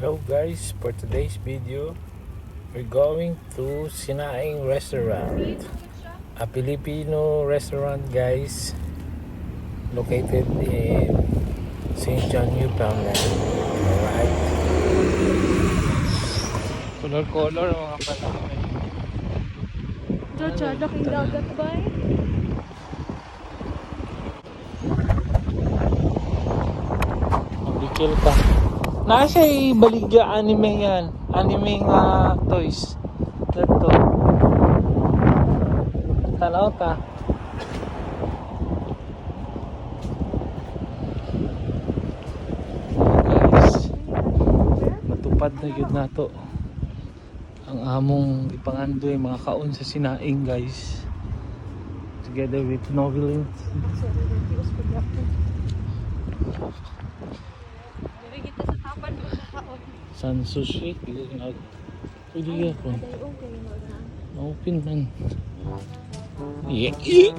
Hello guys, for today's video, we're going to Sinaing Restaurant. A Filipino restaurant guys, located in St. John, Newfoundland. Alright. Color-color mga palakay. Jojo, laking dagat ba eh? Bikil ka. Nasa baligya anime yan. Anime nga toys. Dito. Tanaw ta. Guys, natupad na yun nato. Ang among ipangandoy mga kaon sa sinaing guys. Together with Novelin. Dari kita sa tapan mo sa kaon. San Sushi. Pili na. Pwede ka po. Open man. Yeah, yeah.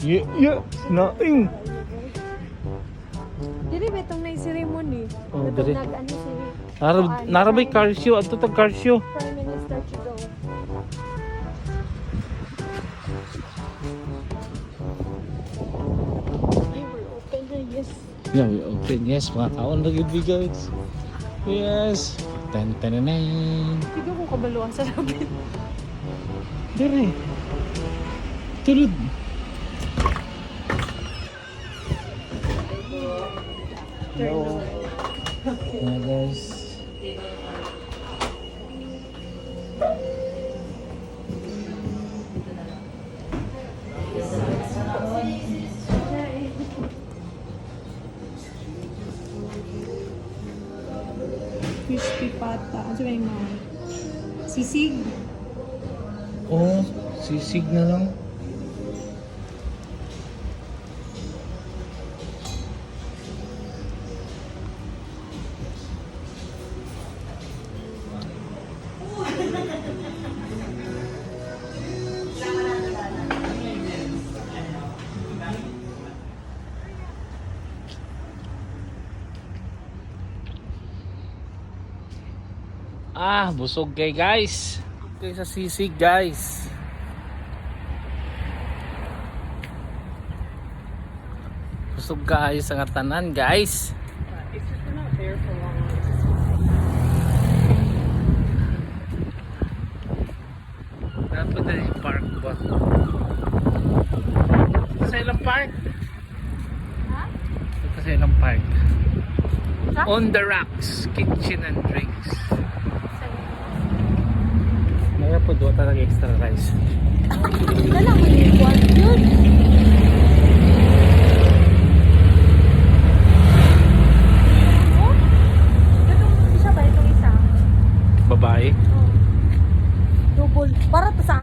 Yeah, yeah. Naing. Diri ba itong na ceremony? Oh, diri. narabay karsyo. Ato tag karsyo. Prime Yeah, we open. Yes, mga kaon lagi guys. Yes. Ten ten ten. Sige kung kabaluan sa labit. Dire. Tulad. Hello. Yeah, guys. Crispy pata. Ano ba yung mga? Sisig. Oh, sisig na lang. Ah, busog kay guys. Okay sa sisig guys. Busog kaayos sa tanan guys. Dapat na yung park ba? Sa ilang park? Ha? Ito sa ilang park. On the Rocks, Kitchen and Drinks. Po doon talaga extra rice. Dala mo yung kwan yun. Babae. Oh. Double. Para to sa